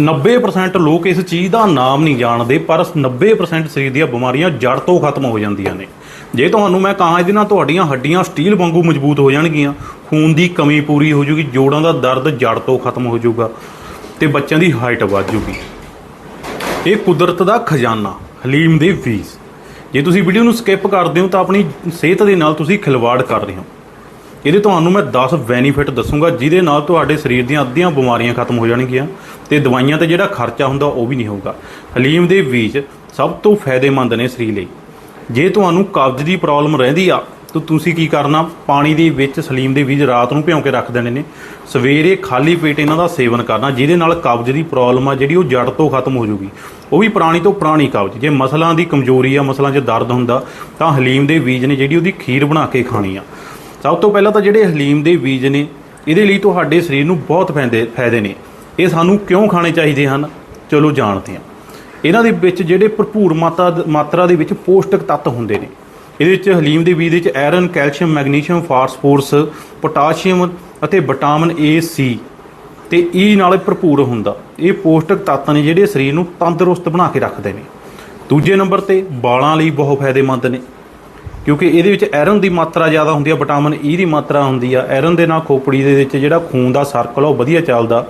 90% ਲੋਕ ਇਸ ਚੀਜ਼ ਦਾ ਨਾਮ ਨਹੀਂ ਜਾਣਦੇ, ਪਰ 90% ਸਰੀਰ ਦੀਆਂ ਬਿਮਾਰੀਆਂ ਜੜ ਤੋਂ ਖਤਮ ਹੋ ਜਾਂਦੀਆਂ ਨੇ। ਜੇ ਤੁਹਾਨੂੰ ਮੈਂ ਕਹਾਂ ਇਹਦੇ ਨਾਲ ਤੁਹਾਡੀਆਂ ਹੱਡੀਆਂ ਸਟੀਲ ਵਾਂਗੂ ਮਜ਼ਬੂਤ ਹੋ ਜਾਣਗੀਆਂ, ਖੂਨ ਦੀ ਕਮੀ ਪੂਰੀ ਹੋ ਜੂਗੀ, ਜੋੜਾਂ ਦਾ ਦਰਦ ਜੜ ਤੋਂ ਖਤਮ ਹੋ ਜਾਊਗਾ ਤੇ ਬੱਚਿਆਂ ਦੀ ਹਾਈਟ ਵੱਧ ਜੂਗੀ। ਇਹ ਕੁਦਰਤ ਦਾ ਖਜ਼ਾਨਾ, ਹਲੀਮ ਦੇ ਫੀਸ ਜੇ ਤੁਸੀਂ ਵੀਡੀਓ ਨੂੰ ਸਕਿਪ ਕਰਦੇ ਹੋ ਤਾਂ ਆਪਣੀ ਸਿਹਤ ਦੇ ਨਾਲ ਤੁਸੀਂ ਖਿਲਵਾੜ ਕਰ ਰਹੇ ਹੋ। ਇਹਦੇ ਤੁਹਾਨੂੰ ਮੈਂ 10 ਬੈਨੀਫਿਟ ਦੱਸੂਗਾ, ਜਿਹਦੇ ਨਾਲ ਤੁਹਾਡੇ ਸਰੀਰ ਦੀਆਂ ਅੱਧੀਆਂ ਬਿਮਾਰੀਆਂ ਖਤਮ ਹੋ ਜਾਣਗੀਆਂ ਤੇ ਦਵਾਈਆਂ ਤੇ ਜਿਹੜਾ ਖਰਚਾ ਹੁੰਦਾ ਉਹ ਵੀ ਨਹੀਂ ਹੋਊਗਾ। ਹਲੀਮ ਦੇ ਬੀਜ ਸਭ ਤੋਂ ਫਾਇਦੇਮੰਦ ਨੇ ਸਰੀਰ ਲਈ। ਜੇ ਤੁਹਾਨੂੰ ਕਬਜ਼ ਦੀ ਪ੍ਰੋਬਲਮ ਰਹਿੰਦੀ ਆ, ਤਾਂ ਤੁਸੀਂ ਕੀ ਕਰਨਾ? ਪਾਣੀ ਦੇ ਵਿੱਚ ਸਲੀਮ ਦੇ ਬੀਜ ਰਾਤ ਨੂੰ ਭਿਉਂ ਕੇ ਰੱਖ ਦੇਣੇ ਨੇ। ਸਵੇਰੇ ਖਾਲੀ ਪੇਟ ਇਹਨਾਂ ਦਾ ਸੇਵਨ ਕਰਨਾ, ਜਿਹਦੇ ਨਾਲ ਕਬਜ਼ ਦੀ ਪ੍ਰੋਬਲਮ ਆ ਜਿਹੜੀ ਉਹ ਜੜ ਤੋਂ ਖਤਮ ਹੋ ਜੂਗੀ। ਉਹ ਵੀ ਪੁਰਾਣੀ ਤੋਂ ਪੁਰਾਣੀ ਕਬਜ਼। ਜੇ ਮਸਲਾਂ ਦੀ ਕਮਜ਼ੋਰੀ ਆ, ਮਸਲਾਂ 'ਚ ਦਰਦ ਹੁੰਦਾ, ਤਾਂ ਹਲੀਮ ਦੇ ਬੀਜ ਨੇ ਜਿਹੜੀ ਉਹਦੀ ਖੀਰ ਬਣਾ ਕੇ ਖਾਣੀ ਆ। ਸਭ ਤੋਂ ਪਹਿਲਾਂ ਤਾਂ ਜਿਹੜੇ ਹਲੀਮ ਦੇ ਬੀਜ ਨੇ, ਇਹਦੇ ਲਈ ਤੁਹਾਡੇ ਸਰੀਰ ਨੂੰ ਬਹੁਤ ਫਾਇਦੇ ਫਾਇਦੇ ਨੇ। ਇਹ ਸਾਨੂੰ ਕਿਉਂ ਖਾਣੇ ਚਾਹੀਦੇ ਹਨ? ਚਲੋ ਜਾਣਦੇ ਹਾਂ। ਇਹਨਾਂ ਦੇ ਵਿੱਚ ਜਿਹੜੇ ਭਰਪੂਰ ਮਾਤਰਾ ਮਾਤਰਾ ਦੇ ਵਿੱਚ ਪੌਸ਼ਟਿਕ ਤੱਤ ਹੁੰਦੇ ਨੇ। ਇਹਦੇ ਵਿੱਚ ਹਲੀਮ ਦੇ ਬੀਜ ਦੇ ਵਿੱਚ iron, calcium, magnesium, phosphorus, potassium ਅਤੇ ਵਿਟਾਮਿਨ ਏ ਸੀ ਤੇ e ਈ ਨਾਲ ਭਰਪੂਰ ਹੁੰਦਾ। ਇਹ ਪੌਸ਼ਟਿਕ ਤੱਤ ਨੇ ਜਿਹੜੇ ਸਰੀਰ ਨੂੰ ਤੰਦਰੁਸਤ ਬਣਾ ਕੇ ਰੱਖਦੇ ਨੇ। ਦੂਜੇ ਨੰਬਰ ਤੇ ਵਾਲਾਂ ਲਈ ਬਹੁਤ ਫਾਇਦੇਮੰਦ ਨੇ। ਕਿਉਂਕਿ ਇਹਦੇ ਵਿੱਚ ਆਇਰਨ ਦੀ ਮਾਤਰਾ ਜ਼ਿਆਦਾ ਹੁੰਦੀ ਆ, ਵਿਟਾਮਿਨ ਈ ਦੀ ਮਾਤਰਾ ਹੁੰਦੀ ਆ। ਆਇਰਨ ਦੇ ਨਾਲ ਖੋਪੜੀ ਦੇ ਵਿੱਚ ਜਿਹੜਾ ਖੂਨ ਦਾ ਸਰਕਲ ਆ, ਉਹ ਵਧੀਆ ਚੱਲਦਾ।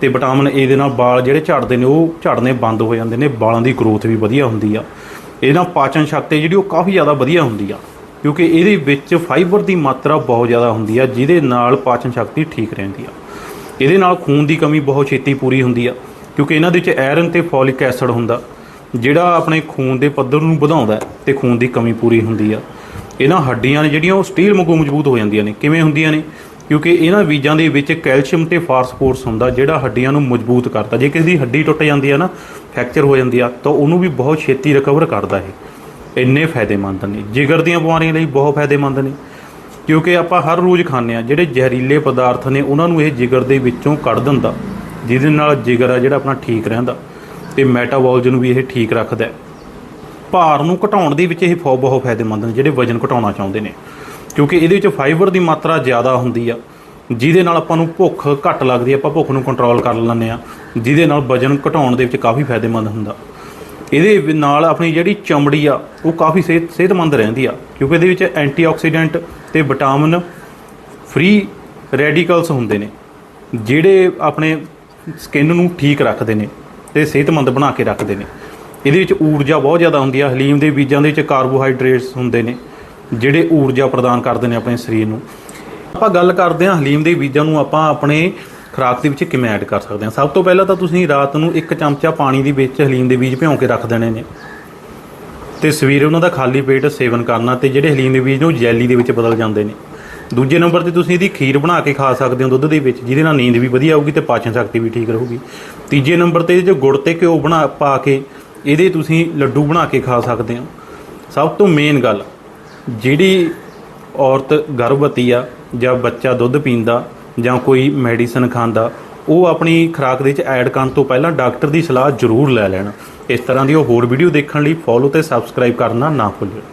ਤੇ ਵਿਟਾਮਿਨ ਏ ਦੇ ਨਾਲ ਵਾਲ ਜਿਹੜੇ ਝੜਦੇ ਨੇ, ਉਹ ਝੜਨੇ ਬੰਦ ਹੋ ਜਾਂਦੇ ਨੇ, ਵਾਲਾਂ ਦੀ ਗਰੋਥ ਵੀ ਵਧੀਆ ਹੁੰਦੀ ਆ। ਇਹ ਨਾਲ ਪਾਚਨ ਸ਼ਕਤੀ ਜਿਹੜੀ, ਉਹ ਕਾਫੀ ਜ਼ਿਆਦਾ ਵਧੀਆ ਹੁੰਦੀ ਆ। ਕਿਉਂਕਿ ਇਹਦੇ ਵਿੱਚ ਫਾਈਬਰ ਦੀ ਮਾਤਰਾ ਬਹੁਤ ਜ਼ਿਆਦਾ ਹੁੰਦੀ ਆ, ਜਿਹਦੇ ਨਾਲ ਪਾਚਨ ਸ਼ਕਤੀ ਠੀਕ ਰਹਿੰਦੀ ਆ। ਇਹਦੇ ਨਾਲ ਖੂਨ ਦੀ ਕਮੀ ਬਹੁਤ ਛੇਤੀ ਪੂਰੀ ਹੁੰਦੀ ਆ। ਕਿਉਂਕਿ ਇਹਨਾਂ ਦੇ ਵਿੱਚ ਆਇਰਨ ਤੇ ਫੋਲਿਕ ਐਸਿਡ ਹੁੰਦਾ। ਜਿਹੜਾ ਆਪਣੇ ਖੂਨ ਦੇ ਪੱਧਰ ਨੂੰ ਵਧਾਉਂਦਾ ਹੈ ਤੇ ਖੂਨ ਦੀ ਕਮੀ ਪੂਰੀ ਹੁੰਦੀ ਆ। ਇਹਨਾਂ ਹੱਡੀਆਂ ਨੇ ਜਿਹੜੀਆਂ ਉਹ ਸਟੀਲ ਵਾਂਗੂ ਮਜ਼ਬੂਤ ਹੋ ਜਾਂਦੀਆਂ ਨੇ। ਕਿਵੇਂ ਹੁੰਦੀਆਂ ਨੇ? ਕਿਉਂਕਿ ਇਹਨਾਂ ਬੀਜਾਂ ਦੇ ਵਿੱਚ ਕੈਲਸ਼ੀਅਮ ਤੇ ਫਾਸਫੋਰਸ ਹੁੰਦਾ ਜਿਹੜਾ ਹੱਡੀਆਂ ਨੂੰ ਮਜ਼ਬੂਤ ਕਰਦਾ। ਜੇ ਕਿਸੇ ਦੀ ਹੱਡੀ ਟੁੱਟ ਜਾਂਦੀ ਆ ਨਾ ਫ੍ਰੈਕਚਰ ਹੋ ਜਾਂਦੀ ਆ, ਤਾਂ ਉਹਨੂੰ ਵੀ ਬਹੁਤ ਛੇਤੀ ਰਿਕਵਰ ਕਰਦਾ ਇਹ। ਇੰਨੇ ਫਾਇਦੇਮੰਦ ਨੇ। ਜਿਗਰ ਦੀਆਂ ਬਿਮਾਰੀਆਂ ਲਈ ਬਹੁਤ ਫਾਇਦੇਮੰਦ ਨੇ। ਕਿਉਂਕਿ ਆਪਾਂ ਹਰ ਰੋਜ਼ ਖਾਂਦੇ ਆ, ਜਿਹੜੇ ਜ਼ਹਿਰੀਲੇ ਪਦਾਰਥ ਨੇ, ਉਹਨਾਂ ਨੂੰ ਇਹ ਜਿਗਰ ਦੇ ਵਿੱਚੋਂ ਕੱਢ ਦਿੰਦਾ, ਜਿਹਦੇ ਨਾਲ ਜਿਗਰ ਆ ਜਿਹੜਾ ਆਪਣਾ ਠੀਕ ਰਹਿੰਦਾ। ਤੇ ਮੈਟਾਬੋਲਿਜ਼ਮ ਨੂੰ ਵੀ ਇਹ ਠੀਕ ਰੱਖਦਾ ਹੈ। ਭਾਰ ਨੂੰ ਘਟਾਉਣ ਦੇ ਵਿੱਚ ਇਹ ਫੋ- ਬਹੁਤ ਫਾਇਦੇਮੰਦ ਨੇ, ਜਿਹੜੇ ਵਜਨ ਘਟਾਉਣਾ ਚਾਹੁੰਦੇ ਨੇ। ਕਿਉਂਕਿ ਇਹਦੇ ਵਿੱਚ ਫਾਈਬਰ ਦੀ ਮਾਤਰਾ ਜ਼ਿਆਦਾ ਹੁੰਦੀ ਆ, ਜਿਹਦੇ ਨਾਲ ਆਪਾਂ ਨੂੰ ਭੁੱਖ ਘੱਟ ਲੱਗਦੀ ਆ, ਆਪਾਂ ਭੁੱਖ ਨੂੰ ਕੰਟਰੋਲ ਕਰ ਲੈਂਦੇ ਆ, ਜਿਹਦੇ ਨਾਲ ਵਜਨ ਘਟਾਉਣ ਦੇ ਵਿੱਚ ਕਾਫੀ ਫਾਇਦੇਮੰਦ ਹੁੰਦਾ। ਇਹਦੇ ਨਾਲ ਆਪਣੀ ਜਿਹੜੀ ਚਮੜੀ ਆ, ਉਹ ਕਾਫੀ ਸਿਹਤ ਸਿਹਤਮੰਦ ਰਹਿੰਦੀ ਆ, ਕਿਉਂਕਿ ਇਹਦੇ ਵਿੱਚ ਐਂਟੀਆਕਸੀਡੈਂਟ ਤੇ ਵਿਟਾਮਿਨ ਫ੍ਰੀ ਰੈਡੀਕਲਸ ਹੁੰਦੇ ਨੇ, ਜਿਹੜੇ ਆਪਣੇ ਸਕਿਨ ਨੂੰ ਠੀਕ ਰੱਖਦੇ ਨੇ। ਤੇ ਸਿਹਤਮੰਦ ਬਣਾ ਕੇ ਰੱਖਦੇ ਨੇ। ਇਹਦੇ ਵਿੱਚ ਊਰਜਾ ਬਹੁਤ ਜ਼ਿਆਦਾ ਹੁੰਦੀ ਆ। ਹਲੀਮ ਦੇ ਬੀਜਾਂ ਦੇ ਵਿੱਚ ਕਾਰਬੋਹਾਈਡਰੇਟਸ ਹੁੰਦੇ ਨੇ, ਜਿਹੜੇ ਊਰਜਾ ਪ੍ਰਦਾਨ ਕਰਦੇ ਨੇ ਆਪਣੇ ਸਰੀਰ ਨੂੰ। ਆਪਾਂ ਗੱਲ ਕਰਦੇ ਹਾਂ ਹਲੀਮ ਦੇ ਬੀਜਾਂ ਨੂੰ ਆਪਾਂ ਆਪਣੇ ਖੁਰਾਕ ਦੇ ਵਿੱਚ ਕਿਵੇਂ ਐਡ ਕਰ ਸਕਦੇ ਹਾਂ। ਸਭ ਤੋਂ ਪਹਿਲਾਂ ਤਾਂ ਤੁਸੀਂ ਰਾਤ ਨੂੰ ਇੱਕ ਚਮਚਾ ਪਾਣੀ ਦੇ ਵਿੱਚ ਹਲੀਮ ਦੇ ਬੀਜ ਭਿਉਂ ਕੇ ਰੱਖ ਦੇਣੇ ਨੇ। ਤੇ ਸਵੇਰੇ ਉਹਨਾਂ ਦਾ ਖਾਲੀ ਪੇਟ ਸੇਵਨ ਕਰਨਾ ਤੇ ਜਿਹੜੇ ਹਲੀਮ ਦੇ ਬੀਜ ਨੇ ਉਹ ਜੈਲੀ ਦੇ ਵਿੱਚ ਬਦਲ ਜਾਂਦੇ ਨੇ। ਦੂਜੇ ਨੰਬਰ ਤੇ ਤੁਸੀਂ ਇਹਦੀ ਖੀਰ ਬਣਾ ਕੇ ਖਾ ਸਕਦੇ ਹੋ ਦੁੱਧ ਦੇ ਵਿੱਚ, ਜਿਹਦੇ ਨਾਲ ਨੀਂਦ ਵੀ ਵਧੀਆ ਆਊਗੀ ਤੇ ਪਾਚਨ ਸ਼ਕਤੀ ਵੀ ਠੀਕ ਰਹੂਗੀ। ਤੀਜੇ ਨੰਬਰ ਤੇ ਜੋ ਗੁੜ ਤੇ ਘਿਓ ਬਣਾ, ਪਾ ਕੇ ਇਹਦੇ ਤੁਸੀਂ ਲੱਡੂ ਬਣਾ ਕੇ ਖਾ ਸਕਦੇ ਹੋ। ਸਭ ਤੋਂ ਮੇਨ ਗੱਲ, ਜਿਹੜੀ ਔਰਤ ਗਰਭਵਤੀ ਆ ਜਾਂ ਬੱਚਾ ਦੁੱਧ ਪੀਂਦਾ ਜਾਂ ਕੋਈ ਮੈਡੀਸਨ ਖਾਂਦਾ, ਉਹ ਆਪਣੀ ਖੁਰਾਕ ਦੇ ਵਿੱਚ ਐਡ ਕਰਨ ਤੋਂ ਪਹਿਲਾਂ ਡਾਕਟਰ ਦੀ ਸਲਾਹ ਜ਼ਰੂਰ ਲੈ ਲੈਣ। ਇਸ ਤਰ੍ਹਾਂ ਦੀ ਹੋਰ ਵੀਡੀਓ ਦੇਖਣ ਲਈ ਫੋਲੋ ਤੇ ਸਬਸਕ੍ਰਾਈਬ ਕਰਨਾ ਨਾ ਭੁੱਲਿਓ।